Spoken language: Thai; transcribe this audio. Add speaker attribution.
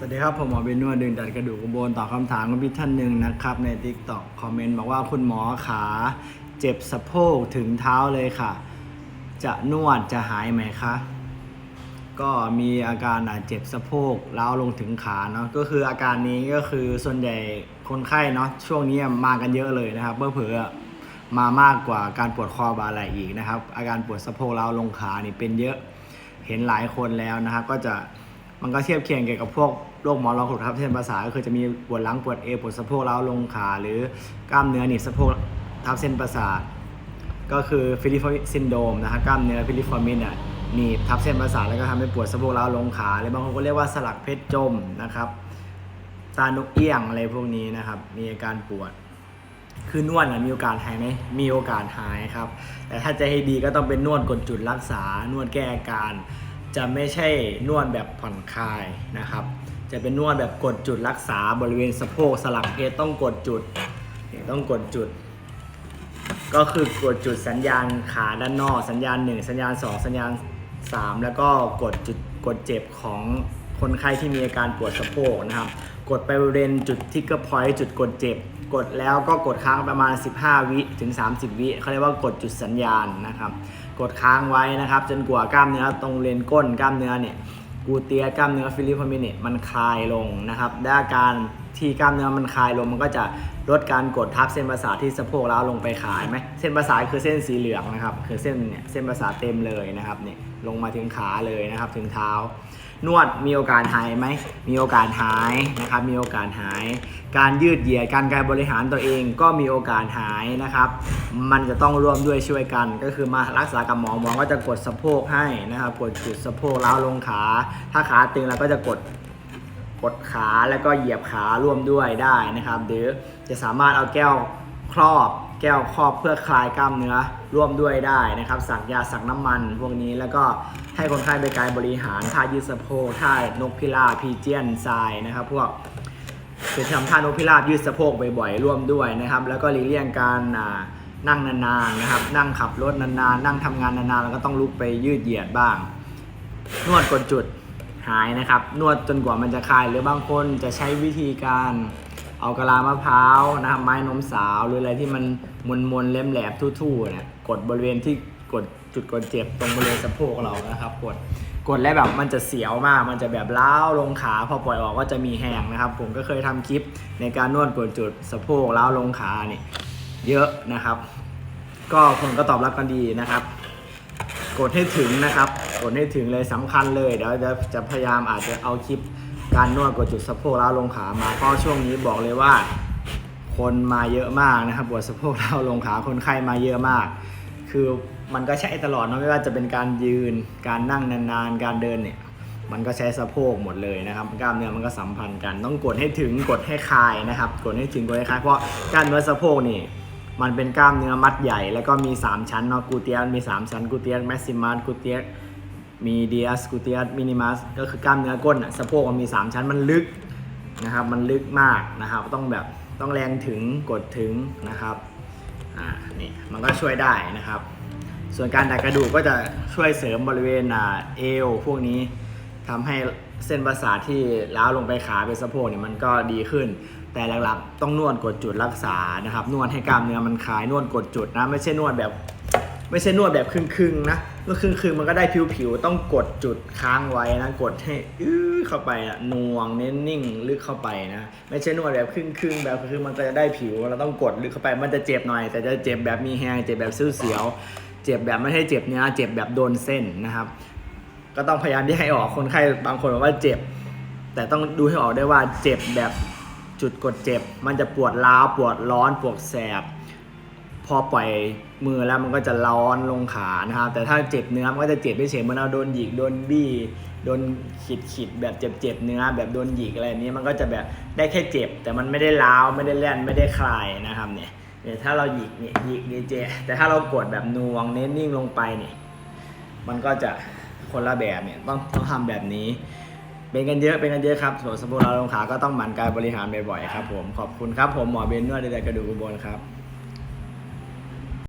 Speaker 1: สวัสดีครับ ผมหมอเบนนวดดึงดัดกระดูกอุโบนตอบคำถามของพี่ท่านหนึ่งนะครับ ใน t ิ k t o k คอมเมนต์บอกว่าคุณหมอขาเจ็บสะโพกถึงเท้าเลยค่ะ จะนวดจะหายไหมคะ ก็มีอาการเจ็บสะโพกเล้าลงถึงขาเนาะก็คืออาการนี้ก็คือส่วนใหญ่คนไข้เนาะช่วงนี้มากันเยอะเลยนะครับเพื่อเผื่อมามากกว่าการปวดคอบาไหล่อีกนะครับ อาการปวดสะโพกเล้าลงขานี่เป็นเยอะเห็นหลายคนแล้วนะครับก็จะ มันก็เทียบเคียงเกี่ยวกับพวกโรคหมอนรองกระดูกทับเส้นประสาทก็คือจะมีปวดหลังปวดเอวปวดสะโพกล้าวลงขาหรือกล้ามเนื้อหนีบสะโพกทับเส้นประสาทก็คือฟิลิปซินโดมนะฮะกล้ามเนื้อฟิลิฟอร์มินอะหนีบทับเส้นประสาทแล้วก็ทำให้ปวดสะโพกร้าวลงขาหรือบางคนก็เรียกว่าสลักเพชรจมนะครับตานกเอี้ยงอะไรพวกนี้นะครับมีอาการปวด คือนวดนะมีโอกาสหายไหมมีโอกาสหายครับ แต่ถ้าจะให้ดีก็ต้องเป็นนวดกดจุดรักษานวดแก้อาการ จะไม่ใช่นวดแบบผ่อนคลายนะครับ จะเป็นนวดแบบกดจุดรักษาบริเวณสะโพกสลักเพชรต้องกดจุดต้องกดจุด ก็คือกดจุดสัญญาณขาด้านนอก สัญญาณ 1 สัญญาณ 2 สัญญาณ 3 แล้วก็กดจุดกดเจ็บของคนไข้ที่มีอาการปวดสะโพกนะครับ กดไปบริเวณจุดทิกเกอร์พอยต์จุดกดเจ็บ กดแล้วก็กดค้างประมาณ 15 วิถึง 30 วิเขาเรียกว่ากดจุดสัญญาณนะครับ กดค้างไว้นะครับ จนกว่ากล้ามเนื้อตรงเลนก้นกล้ามเนื้อเนี่ยกูเตียกล้ามเนื้อฟิลิปพมิเนตมันคลายลงนะครับด้าการที่กล้ามเนื้อมันคลายลงมันก็จะลดการกดทับเส้นประสาทที่สะโพกแล้วลงไปขายไหมเส้นประสาทคือเส้นสีเหลืองนะครับ คือเส้นเนี่ยเส้นประสาทเต็มเลยนะครับเนี่ยลงมาถึงขาเลยนะครับถึงเท้า นวดมีโอกาสหายไหม มีโอกาสหายนะครับ มีโอกาสหาย การยืดเหยียด การการบริหารตัวเองก็มีโอกาสหายนะครับ มันจะต้องร่วมด้วยช่วยกัน ก็คือมารักษากับหมอหมอก็จะกดสะโพกให้นะครับ กดจุดสะโพกล้าวลงขา ถ้าขาตึงเราก็จะกดกดขาแล้วก็เหยียบขาร่วมด้วยได้นะครับ หรือจะสามารถเอาแก้วครอบ แก้วครอบเพื่อคลายกล้ามเนื้อร่วมด้วยได้นะครับ สักยาสักน้ำมันพวกนี้แล้วก็ให้คนไข้ไปกายบริหารท่ายืดสะโพกท่านกพิราบพีเจียนทรายนะครับ พวกคือทำท่านกพิราบยืดสะโพกบ่อยๆร่วมด้วยนะครับ แล้วก็หลีกเลี่ยงการนั่งนานๆนะครับ นั่งขับรถนานๆ นั่งทำงานนานๆ แล้วก็ต้องลุกไปยืดเหยียดบ้าง นวดกดจุดหายนะครับ นวดจนกว่ามันจะคลาย หรือบางคนจะใช้วิธีการ เอากะลามะพร้าวนะครับไม้นมสาวหรืออะไรที่มันมนมนๆเล่มแหลมทู่ๆเนี่ยกดบริเวณที่กดจุดกดเจ็บตรงบริเวณสะโพกเรานะครับ กดกดแล้วแบบมันจะเสียวมาก มันจะแบบล้าวลงขาพอปล่อยออกก็จะมีแหงนะครับ ผมก็เคยทำคลิปในการนวดกดจุดสะโพกล้าวลงขาเนี่ยเยอะนะครับ ก็คนก็ตอบรับกันดีนะครับ กดให้ถึงนะครับ กดให้ถึงเลยสำคัญเลยเดี๋ยวจะจะพยายามอาจจะเอาคลิป การนวดกดจุดสะโพกล้าวลงขามาเพราะช่วงนี้บอกเลยว่า คนมาเยอะมากนะครับปวดสะโพกล้าวลงขาคนไข้มาเยอะมาก คือมันก็ใช้ตลอดเนะไม่ว่าจะเป็นการยืนการนั่งนานๆ การเดินเนี่ยมันก็ใช้สะโพกหมดเลยนะครับกล้ามเนื้อมันก็สัมพันธ์กัน ต้องกดให้ถึงกดให้คลายนะครับกดให้ถึงกดให้คลายเพราะกล้ามเนื้อสะโพกนี่มันเป็นกล้ามเนื้อมัดใหญ่ แล้วก็มี 3 ชั้นเนาะกูเตียสมี 3 ชั้นกูเตียสแมสซิมัสกูเตียส มีเดียสกูเตียสมินิมัสก็คือกล้ามเนื้อก้นอะสะโพกมันมี 3 ชั้นมันลึกนะครับ มันลึกมากนะครับ ต้องแบบต้องแรงถึงกดถึงนะครับอ่านี่มันก็ช่วยได้นะครับ ส่วนการดัดกระดูกก็จะช่วยเสริมบริเวณอ่าเอวพวกนี้ทำให้เส้นประสาทที่ล้าลงไปขาไปสะโพกเนี่ยมันก็ดีขึ้น แต่หลักๆต้องนวดกดจุดรักษานะครับ นวดให้กล้ามเนื้อมันคลายนวดกดจุดนะไม่ใช่นวดแบบ ไม่ใช่นวดแบบครึ่งๆนะนวดครึ่งๆมันก็ได้ผิวๆต้องกดจุดค้างไว้นะกดให้อื้อเข้าไปอะน่วงเน้นนิ่งลึกเข้าไปนะไม่ใช่นวดแบบครึ่งๆแบบคือมันจะได้ผิวเราต้องกดลึกเข้าไปมันจะเจ็บหน่อย แต่จะเจ็บแบบมีแฮงเจ็บแบบเสียวๆเจ็บแบบไม่ใช่เจ็บเนื้อเจ็บแบบโดนเส้นนะครับ ก็ต้องพยายามที่ให้ออกคนไข้บางคนบอกว่าเจ็บ แต่ต้องดูให้ออกได้ว่าเจ็บแบบจุดกดเจ็บ มันจะปวดร้าวปวดร้อนปวดแสบ พอปล่อยมือแล้วมันก็จะร้อนลงขานะครับ แต่ถ้าเจ็บเนื้อมันก็จะเจ็บไม่เฉยเหมือนเราโดนหยิกโดนบี้โดนขีดขีดแบบเจ็บเจ็บเนื้อแบบโดนหยิกอะไรนี้มันก็จะแบบได้แค่เจ็บ แต่มันไม่ได้ร้าวไม่ได้แล่นไม่ได้คลายนะครับเนี่ยเนี่ยถ้าเราหยิกเนี่ยหยิกเนี่ยเจ็บแต่ถ้าเรากดแบบนวงเน้นนิ่งลงไปเนี่ยมันก็จะคนละแบบเนี่ยต้องต้องทำแบบนี้เป็นกันเยอะเป็นกันเยอะครับส่วนสมบูรณ์เราลงขาก็ต้องหมั่นการบริหารบ่อยๆครับผมขอบคุณครับผมหมอเบนนวดในกระดูกบลครับ